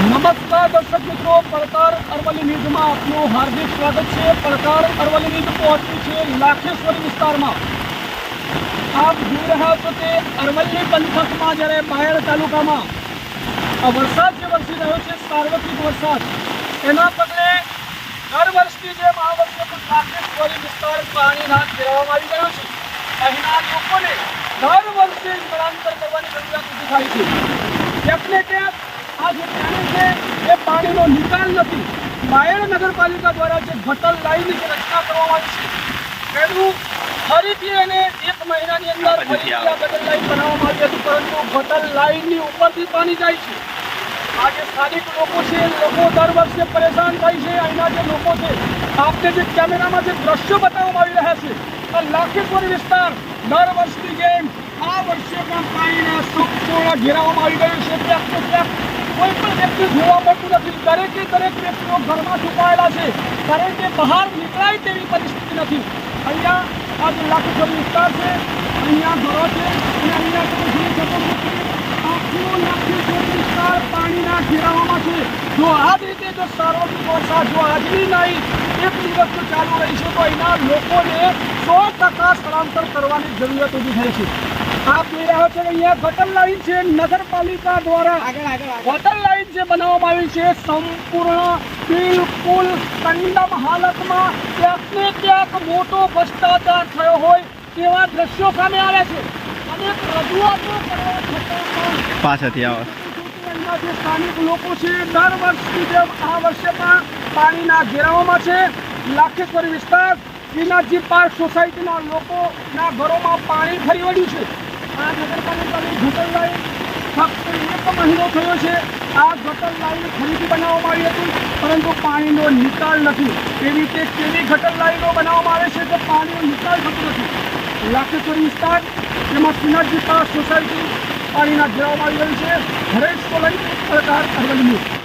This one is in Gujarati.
નમસ્કાર દર્શક મિત્રો, પડકાર અરવલ્લી ન્યૂઝમાં આપનું હાર્દિક સ્વાગત છે. પડકાર અરવલ્લી ન્યૂઝ પહોંચ્યું છે લાખેશ્વરી વિસ્તારમાં. આપ જોઈ રહ્યા છો તે અરવલ્લી પંથકમાં જ્યારે બાયડ તાલુકામાં આ વરસાદ જે વરસી રહ્યો છે, સાર્વત્રિક વરસાદ, એના પગલે દર વર્ષની જેમ આ વર્ષે પણ લાખેશ્વરી વિસ્તાર પાણીના ઘેરાવામાં આવી ગયો છે. અહીંના લોકોને દર વર્ષે સ્થળાંતર કરવાની જરૂરિયાત ઊભી થાય છે. એટલે ક્યાંક આ જે પાણી છે એ પાણીનો નિકાલ નથી. બાયડ નગરપાલિકા દ્વારા જે ગટર લાઈનની જે રચના કરવામાં આવી છે એનું ફરીથી એને એક મહિનાની અંદર ફરીથી આ ગટર લાઈન બનાવવામાં આવી હતી પરંતુ ગટર લાઈનની ઉપરથી પાણી જાય છે. આ જે સ્થાનિક લોકો છે લોકો દર વર્ષે પરેશાન થાય છે. અહીંના જે લોકો છે આપને જે કેમેરામાં જે દ્રશ્યો બતાવવામાં આવી રહ્યા છે આ લાખેશ્વરી વિસ્તાર દર વર્ષની જેમ આ વર્ષે પણ પાણીના સંપૂર્ણ ઘેરાવામાં આવી ગયું છે. કોઈ પણ વ્યક્તિ જોવા મળતું નથી. દરેકે દરેક વ્યક્તિઓ ઘરમાં છુપાયેલા છે. દરેકે બહાર નીકળાય તેવી પરિસ્થિતિ નથી. અહીંયા આ જે વિસ્તાર છે. અહીંયા ઘરો છે. અને અહીંયા વિસ્તાર પાણીના ઘેરાવામાં છે. જો આ જ રીતે જો સાર્વત્રિક વરસાદ જો આજની નહીં, એક દિવસ જો ચાલુ રહેશે. તો અહીંના લોકોને સો ટકા સ્થળાંતર કરવાની જરૂરિયાત ઊભી થઈ છે. આપ જોઈ રહ્યા છો કે અહીંયા ગટર લાઈન છે નગરપાલિકા દ્વારા ગટર લાઈન જે બનાવવામાં આવી છે સંપૂર્ણ બિલકુલ કંડમ હાલતમાં ક્યાંક ને ક્યાંક મોટો ભ્રષ્ટાચાર થયો હોય તેવા દ્રશ્યો સામે આવ્યા છે. અને રજૂઆતો કરવા છતાં પણ પાછળથી આવો. જે સ્થાનિક લોકો છે દર વર્ષની જેમ આ વર્ષે પણ પાણીના ઘેરાવામાં છે. લાખેશ્વરી વિસ્તાર શ્રીનાથજી પાર્ક સોસાયટીના લોકોના ઘરોમાં પાણી ફરી વળ્યું છે. આ નગરપાલિકાની ગટર લાઈન ફક્ત એક મહિનો થયો છે. આ ગટર લાઈન ફરીથી બનાવવામાં આવી હતી, પરંતુ પાણીનો નિકાલ નથી. એવી રીતે કેવી ગટર લાઈનો બનાવવામાં આવે છે કે પાણીનો નિકાલ થતો નથી? લાખેશ્વરી વિસ્તાર એમાં સિનાજી પાસ સોસાયટી પાણીના ઘેરાવવામાં આવી રહ્યું છે. હરેશ સોલંકી સરકાર અરવલ્લી